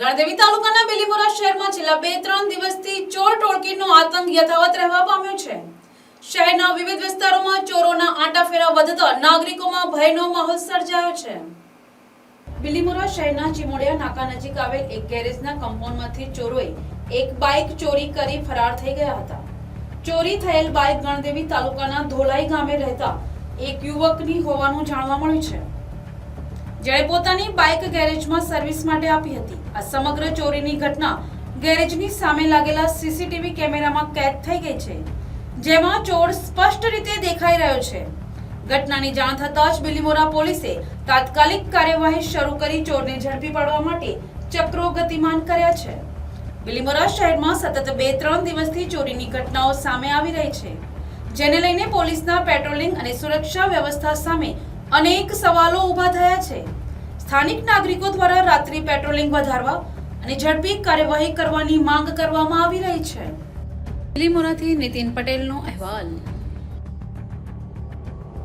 ગણદેવી તાલુકાના બેલીમોરા શહેરમાં છેલ્લા બે ત્રણ દિવસથી ચોર ટોળકીનો આતંક યથાવત રહેવા પામ્યો છે. શહેરના વિવિધ વિસ્તારોમાં ચોરોના આંટાફેરા વધતા નાગરિકોમાં ભયનો માહોલ સર્જાયો છે. બિલીમોરા શહેરના ચીમોડિયા નાકા નજીક આવેલ એક ગેરેજના કમ્પાઉન્ડમાંથી ચોરોએ એક બાઇક ચોરી કરી ફરાર થઈ ગયા હતા. ચોરી થયેલ બાઇક ગણદેવી તાલુકાના ધોલાઈ ગામે રહેતા એક યુવકની હોવાનું જાણવા મળ્યું છે. જેણે પોતાની બાઇક ગેરેજમાં સર્વિસ માટે આપી હતી. આ સમગ્ર ચોરીની ઘટના ગેરેજની સામે લાગેલા સીસીટીવી કેમેરામાં કેદ થઈ ગઈ છે, જેમાં ચોર સ્પષ્ટ રીતે દેખાઈ રહ્યો છે. ઘટનાની જાણ થતાં જ બિલીમોરા પોલીસે તાત્કાલિક કાર્યવાહી શરૂ કરી ચોરને ઝડપી પાડવા માટે ચક્રો ગતિમાન કર્યા છે. બિલીમોરા શહેરમાં સતત બે ત્રણ દિવસથી ચોરીની ઘટનાઓ સામે આવી રહી છે, જેને લઈને પોલીસના પેટ્રોલિંગ અને સુરક્ષા વ્યવસ્થા સામે અનેક સવાલો ઊભા થયા છે. સ્થાનિક નાગરિકો દ્વારા રાત્રિ પેટ્રોલિંગ વધારવા અને ઝડપી કાર્યવાહી કરવાની માંગ કરવામાં આવી રહી છે. બિલીમોરાથી નીતિન પટેલનો અહેવાલ.